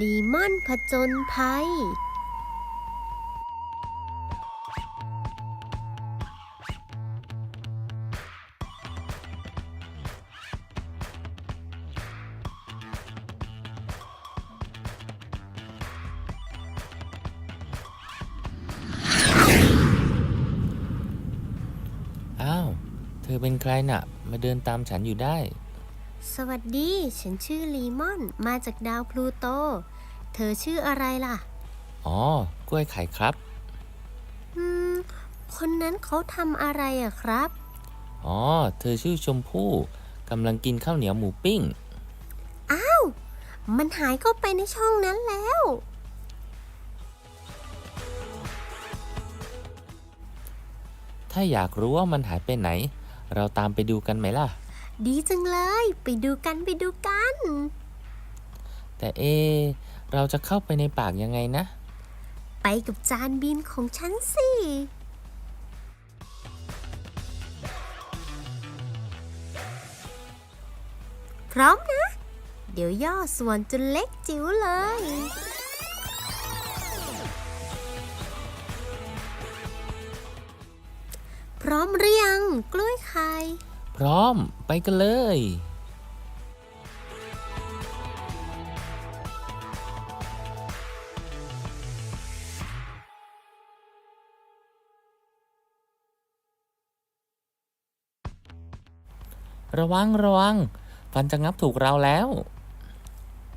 ลีมอนผจญภัย อ้าว เธอเป็นใครน่ะ มาเดินตามฉันอยู่ได้ สวัสดี ฉันชื่อลีมอน มาจากดาวพลูโต เธอชื่ออะไรล่ะ อ๋อ กล้วยไข่ครับ อืม คนนั้นเขาทำอะไรอะครับ อ๋อ เธอชื่อชมพู่กำลังกินข้าวเหนียวหมูปิ้งมันหายเข้าไปในช่องนั้นแล้ว ถ้าอยากรู้ว่ามันหายไปไหน เราตามไปดูกันไหมล่ะ ดีจังเลย ไปดูกันไปดูกัน แต่เอะเราจะเข้าไปในปากยังไงนะ ไปกับจานบินของฉันสิ พร้อมนะ เดี๋ยวย่อส่วนจนเล็กจิ๋วเลย พร้อมหรือยัง กล้วยไข่ พร้อมไปกันเลย ระวังระวัง ฟันจะงับถูกเราแล้ว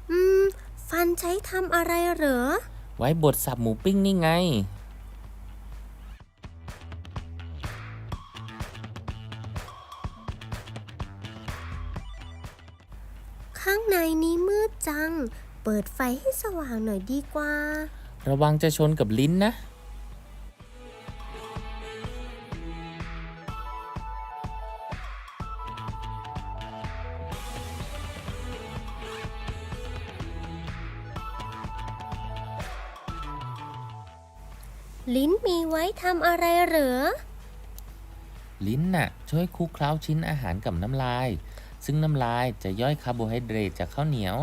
อืม ฟันใช้ทำอะไรเหรอ ไว้บดสับหมูปิ้งนี่ไง ปิดไฟให้สว่างหน่อยดีกว่า ระวังจะชนกับลิ้นนะ ลิ้นมีไว้ทำอะไรเหรอ ลิ้นน่ะ ช่วยคลุกเคล้าชิ้นอาหารกับน้ำลาย ซึ่งน้ำลายจะย่อยคาร์โบไฮเดรตจากข้าวเหนียว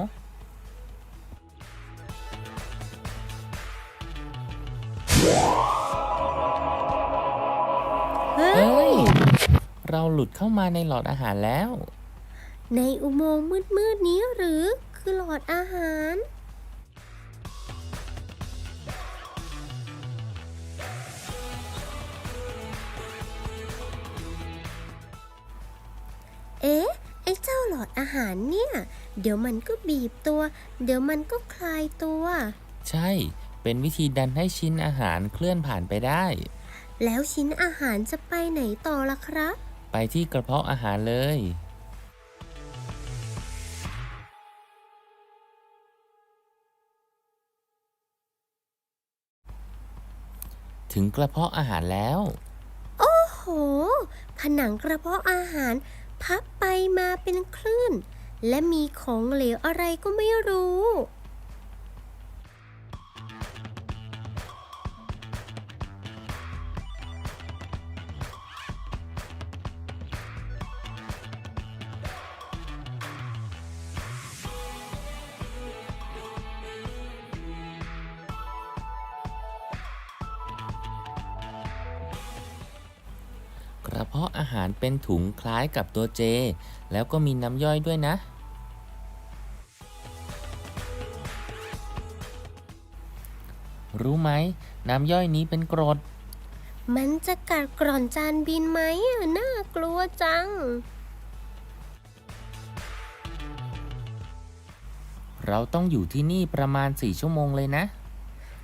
เราหลุดเข้ามาในหลอดอาหารแล้ว ในอุโมงค์มืดๆนี้หรือคือหลอดอาหาร เอ๊ะ ไอ้เจ้าหลอดอาหารเนี่ย เดี๋ยวมันก็บีบตัว เดี๋ยวมันก็คลายตัว ใช่ เป็นวิธีดันให้ชิ้นอาหารเคลื่อนผ่านไปได้ แล้วชิ้นอาหารจะไปไหนต่อล่ะครับ ไปที่กระเพาะอาหารเลย ถึงกระเพาะอาหารแล้ว โอ้โห ผนังกระเพาะอาหาร พับไปมาเป็นคลื่น และมีของเหลวอะไรก็ไม่รู้ ระเพาะอาหารเป็นถุงคล้ายกับตัวเจ แล้วก็มีน้ำย่อยด้วยนะ รู้ไหม น้ำย่อยนี้เป็นกรด มันจะกัดกร่อนจานบินไหมอะน่ากลัวจัง เราต้องอยู่ที่นี่ประมาณ 4 ชั่วโมงเลยนะ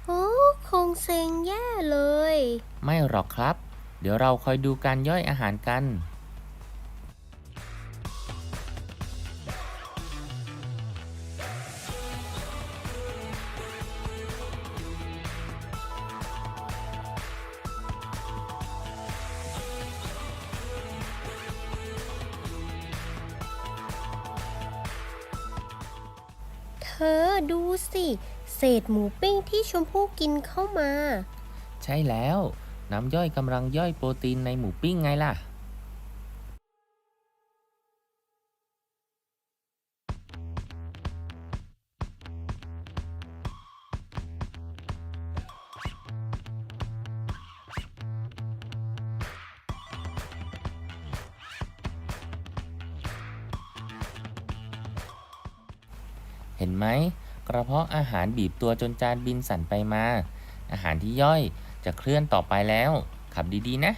โอ้ คงเซ็งแย่เลย ไม่หรอกครับ เดี๋ยวเราคอยดูการย่อยอาหารกัน เธอดูสิ เศษหมูปิ้งที่ชมพู่กินเข้ามา ใช่แล้ว น้ำย่อยกำลังย่อยโปรตีนในหมูปิ้งไงล่ะ เห็นไหม กระเพาะอาหารบีบตัวจนจานบินสั่นไปมา อาหารที่ย่อย จะเคลื่อนต่อไปแล้ว ขับดีๆนะ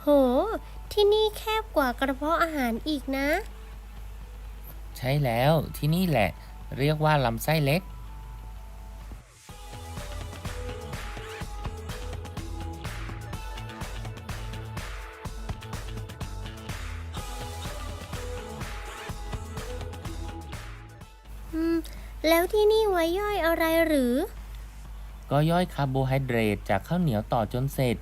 โห ที่นี่แคบกว่ากระเพาะอาหารอีกนะ ใช่แล้วที่นี่แหละ เรียกว่าลำไส้เล็ก อืม แล้วที่นี่ไว้ย่อยอะไรหรือ ก็ย่อยคาร์โบไฮเดรตจากข้าวเหนียวต่อจนเสร็จ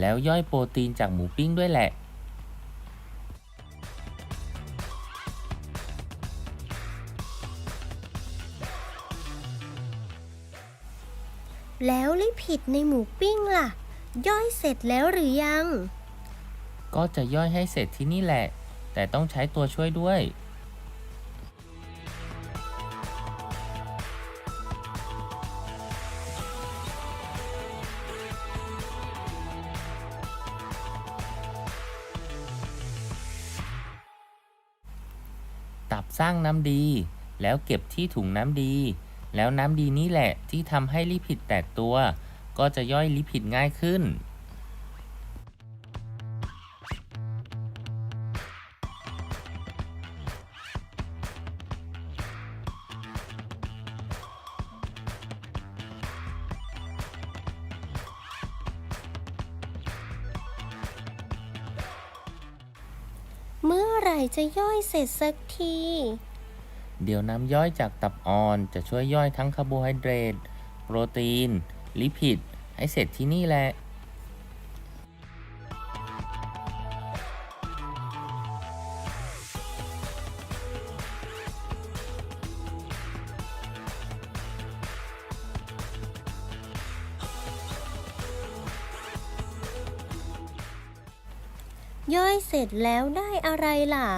แล้วย่อยโปรตีนจากหมูปิ้งด้วยแหละ แล้วลิผิดในหมูปิ้งล่ะ ย่อยเสร็จแล้วหรือยัง ก็จะย่อยให้เสร็จที่นี่แหละ แต่ต้องใช้ตัวช่วยด้วย ตับสร้างน้ำดี แล้วเก็บที่ถุงน้ำดี แล้วน้ำดีนี่แหละที่ทำให้ลิพิดแตกตัว ก็จะย่อยลิพิดง่ายขึ้น เมื่อไหร่จะย่อยเสร็จสักที เดี๋ยวน้ำย่อยจากตับอ่อนจะช่วยย่อยทั้งคาร์โบไฮเดรต โปรตีน ลิพิด ให้เสร็จที่นี่แหละ ย่อยเสร็จแล้วได้อะไรล่ะ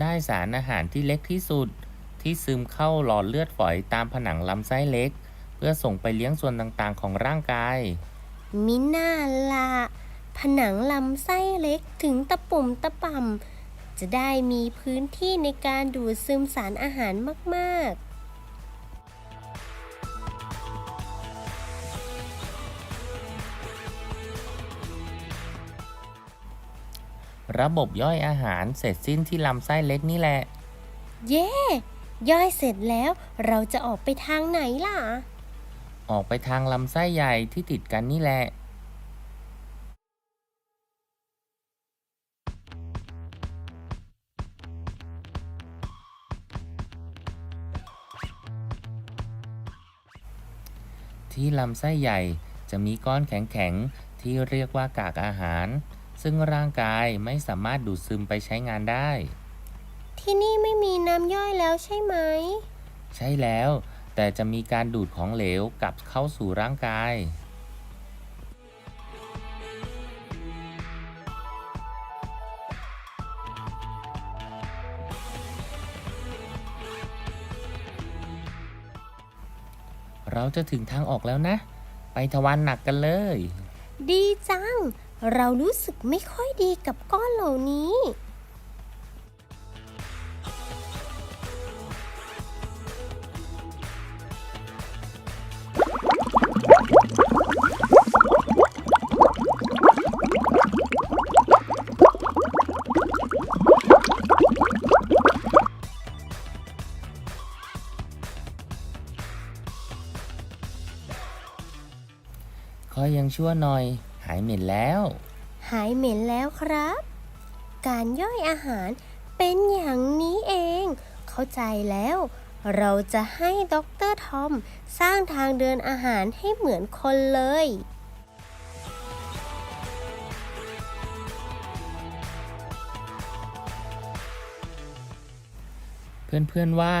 ได้สารอาหารที่เล็กที่สุด ที่ซึมเข้าหลอดเลือดฝอยตามผนังลำไส้เล็ก เพื่อส่งไปเลี้ยงส่วนต่างๆ ของร่างกาย มิน่าละผนังลำไส้เล็กถึงตะปุ่มตะป่ำจะได้มีพื้นที่ในการดูดซึมสารอาหารมาก ๆ ระบบย่อยอาหารเสร็จสิ้นที่ลำไส้เล็กนี่แหละ เย้ย่อยเสร็จแล้วเราจะออกไปทางไหนล่ะ ออกไปทางลำไส้ใหญ่ที่ติดกันนี่แหละ ที่ลำไส้ใหญ่จะมีก้อนแข็งๆ ที่เรียกว่ากากอาหาร ซึ่งร่างกายไม่สามารถดูดซึมไปใช้งานได้ ที่นี่ไม่มีน้ำย่อยแล้วใช่ไหม ใช่แล้ว แต่จะมีการดูดของเหลวกลับเข้าสู่ร่างกาย เราจะถึงทางออกแล้วนะ ไปทวารหนักกันเลย ดีจัง เรารู้สึกไม่ค่อยดีกับก้อนเหล่านี้คอยยังชั่วหน่อย หายเหม็นแล้ว หายเหม็นแล้วครับ การย่อยอาหารเป็นอย่างนี้เอง เข้าใจแล้ว เราจะให้ด็อกเตอร์ทอมสร้างทางเดินอาหารให้เหมือนคนเลย เพื่อนๆว่า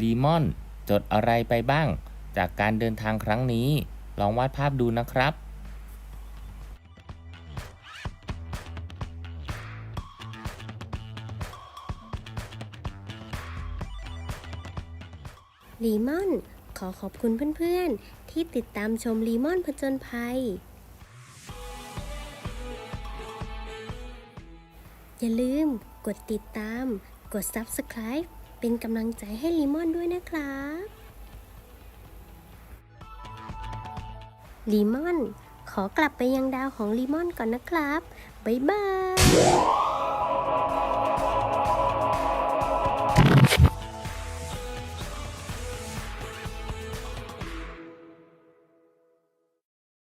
ลีมอนจดอะไรไปบ้าง จากการเดินทางครั้งนี้ ลองวาดภาพดูนะครับ ลีมอน ขอขอบคุณเพื่อนๆ ที่ติดตามชมลีมอนผจญภัย อย่าลืมกดติดตาม กด Subscribe เป็นกำลังใจให้ลิมอนด้วยนะครับลิมอน ขอกลับไปยังดาวของลิมอนก่อนนะครับ บ๊ายบาย